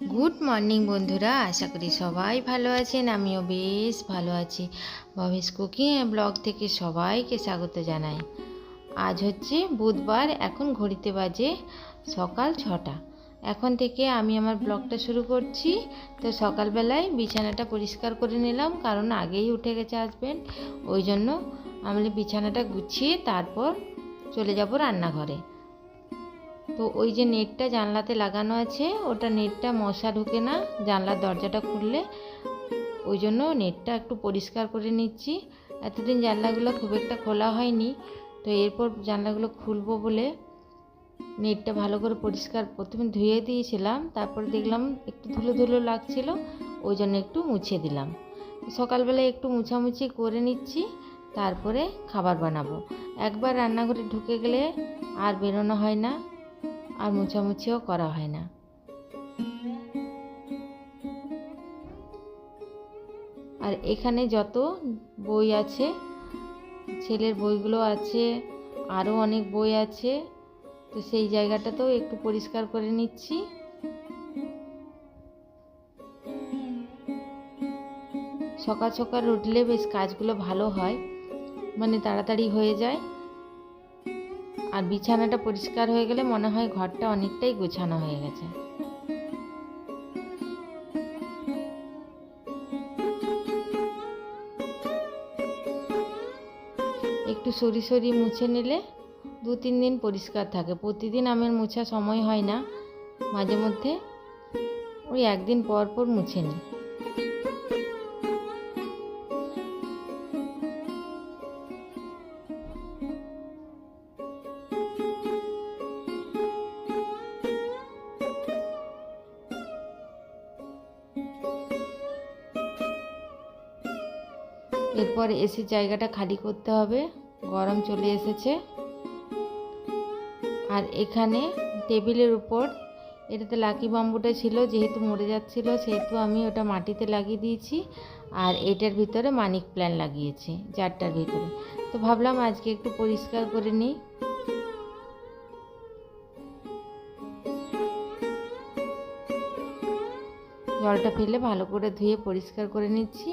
Good morning বন্ধুরা। আশা করি সবাই ভালো আছেন। আমিও বেশ ভালো আছি। ভবেশ কুকিং ব্লগ থেকে সবাইকে স্বাগত জানাই। আজ হচ্ছে বুধবার, এখন ঘড়িতে বাজে সকাল ছটা। এখন থেকে আমি আমার ব্লগটা শুরু করছি। তো সকালবেলায় বিছানাটা পরিষ্কার করে নিলাম, কারণ আগেই উঠে গেছে আসবেন ওই জন্য আমি বিছানাটা গুছিয়ে তারপর চলে যাব রান্নাঘরে। তো ওই যে নেটটা জানলাতে লাগানো আছে, ওটা নেটটা মশা ঢুকে না, জানলার দরজাটা খুললে। ওই জন্য নেটটা একটু পরিষ্কার করে নিচ্ছি। এতদিন জানলাগুলো খুব একটা খোলা হয়নি, তো এরপর জানলাগুলো খুলবো বলে নেটটা ভালো করে পরিষ্কার প্রথমে ধুয়ে দিয়েছিলাম, তারপরে দেখলাম একটু ধুলো ধুলো লাগছিল, ওই জন্য একটু মুছে দিলাম। সকালবেলায় একটু মুছামুছি করে নিচ্ছি, তারপরে খাবার বানাবো। একবার রান্নাঘরে ঢুকে গেলে আর বেরোনো হয় না আর মোছামুছিও করা হয় না। আর এখানে যত বই আছে, ছেলের বইগুলো আছে, আরও অনেক বই আছে, তো সেই জায়গাটাতেও একটু পরিষ্কার করে নিচ্ছি। সকাল সকাল উঠলে বেশ কাজগুলো ভালো হয় মানে তাড়াতাড়ি হয়ে যায়। আর বিছানাটা পরিষ্কার হয়ে গেলে মনে হয় ঘরটা অনেকটাই গোছানো হয়ে গেছে। একটু সরি সরি মুছে নিলে দু তিন দিন পরিষ্কার থাকে। প্রতিদিন আমের মোছা সময় হয় না, মাঝে মধ্যে ওই একদিন পর পর মুছে নিই। এরপর এসে জায়গাটা খালি করতে হবে। গরম চলে এসেছে। আর এখানে টেবিলের উপর এটাতে লাকি বাম্বুটা ছিল, যেহেতু মরে যাচ্ছিল, সেহেতু আমি ওটা মাটিতে লাগিয়ে দিয়েছি। আর এটার ভিতরে মানিক প্ল্যান লাগিয়েছি চারটার ভিতরে। তো ভাবলাম আজকে একটু পরিষ্কার করে নিই। জলটা ফেলে ভালো করে ধুয়ে পরিষ্কার করে নিচ্ছি।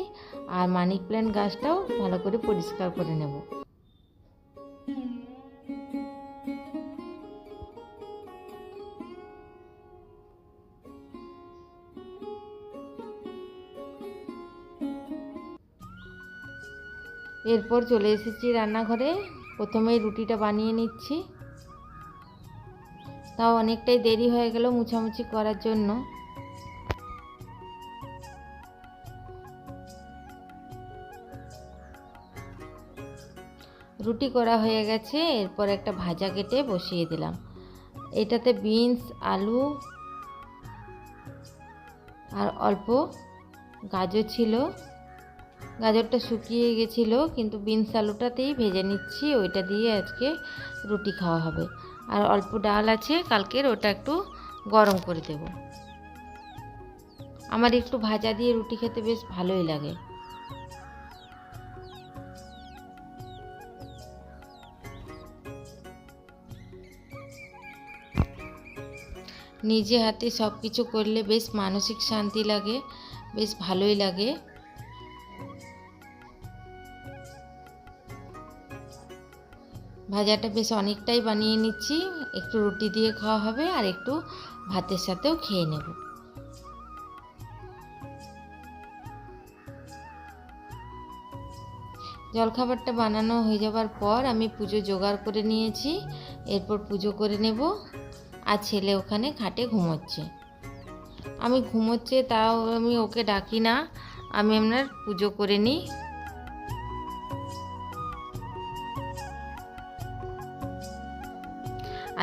আর মানি প্ল্যান্ট গাছটাও ভালো করে পরিষ্কার করে নেব। এরপর চলে এসেছি রান্নাঘরে। প্রথমেই রুটিটা বানিয়ে নিচ্ছি। তাও অনেকটাই দেরি হয়ে গেল মুছামুছি করার জন্য। রুটি করা হয়ে গেছে, এরপর একটা ভাজা কেটে বসিয়ে দিলাম। এটাতে বিনস, আলু, আর অল্প গাজর ছিল। গাজরটা শুকিয়ে গেছিল, কিন্তু বিনস আলুটাতেই ভেজে নিচ্ছি, ওইটা দিয়ে আজকে রুটি খাওয়া হবে। আর অল্প ডাল আছে, কালকের ওটা একটু গরম করে দেব। আমার একটু ভাজা দিয়ে রুটি খেতে বেশ ভালোই লাগে। নিজে হাতে সব কিছু করলে বেশ মানসিক শান্তি লাগে, বেশ ভালোই লাগে। ভাজাটা বেশ অনেকটাই বানিয়ে নিচ্ছি, একটু রুটি দিয়ে খাওয়া হবে আর একটু ভাতের সাথেও খেয়ে নেব। জলখাবারটা বানানো হয়ে যাবার পর আমি পুজো জোগাড় করে নিয়েছি, এরপর পুজো করে নেব। আর ছেলে ওখানে খাটে ঘুমোচ্ছে। আমি ঘুমোচ্ছে তাও আমি ওকে ডাকি না, আমি আপনার পুজো করে নিই।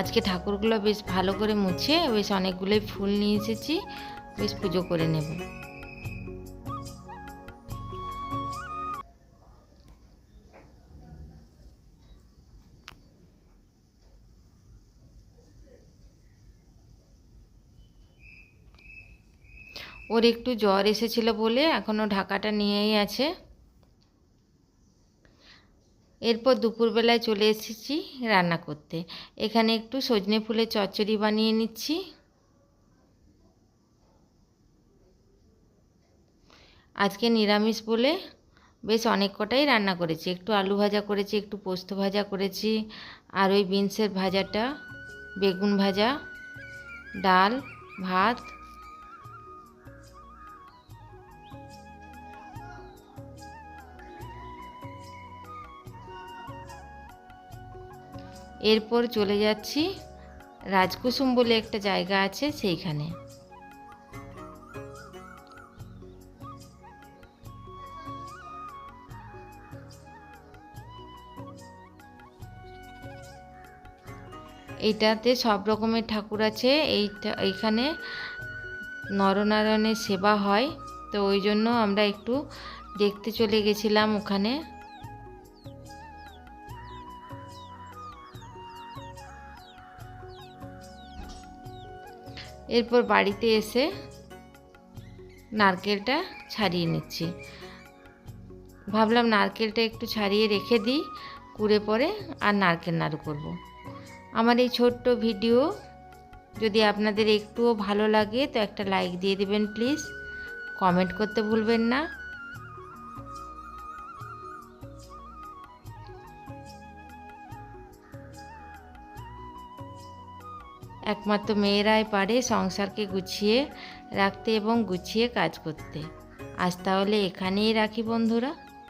আজকে ঠাকুরগুলো বেশ ভালো করে মুছে, বেশ অনেকগুলোই ফুল নিয়ে এসেছি, বেশ পুজো করে নেব। ওর একটু জ্বর এসেছিল বলে এখনও ঢাকাটা নিয়েই আছে। এরপর দুপুরবেলায় চলে এসেছি রান্না করতে। এখানে একটু সজনে ফুলের চচ্চড়ি বানিয়ে নিচ্ছি। আজকে নিরামিষ বলে বেশ অনেক কটাই রান্না করেছি। একটু আলু ভাজা করেছি, একটু পোস্ত ভাজা করেছি, আর ওই বিনসের ভাজাটা, বেগুন ভাজা, ডাল, ভাত এরপর চলে যাচ্ছি রাজকুসুম বলে একটা জায়গা আছে সেইখানে। এইটাতে সব রকমের ঠাকুর আছে। এইটা, এইখানে নরনারায়ণের সেবা হয়। তো ওই জন্য আমরা একটু দেখতে চলে গেছিলাম ওখানে। এরপর বাড়িতে এসে নারকেলটা ছাড়িয়ে নিচ্ছি। ভাবলাম নারকেলটা একটু ছাড়িয়ে রেখে দিই, কুড়ে পরে আর নারকেল নাড়ু করব। আমার এই ছোট্ট ভিডিও যদি আপনাদের একটুও ভালো লাগে, তো একটা লাইক দিয়ে দেবেন প্লিজ। কমেন্ট করতে ভুলবেন না। একমাত্র মেয়েরাই পারে সংসারকে গুছিয়ে রাখতে এবং গুছিয়ে কাজ করতে। আজ তাহলে এখানেই রাখি বন্ধুরা।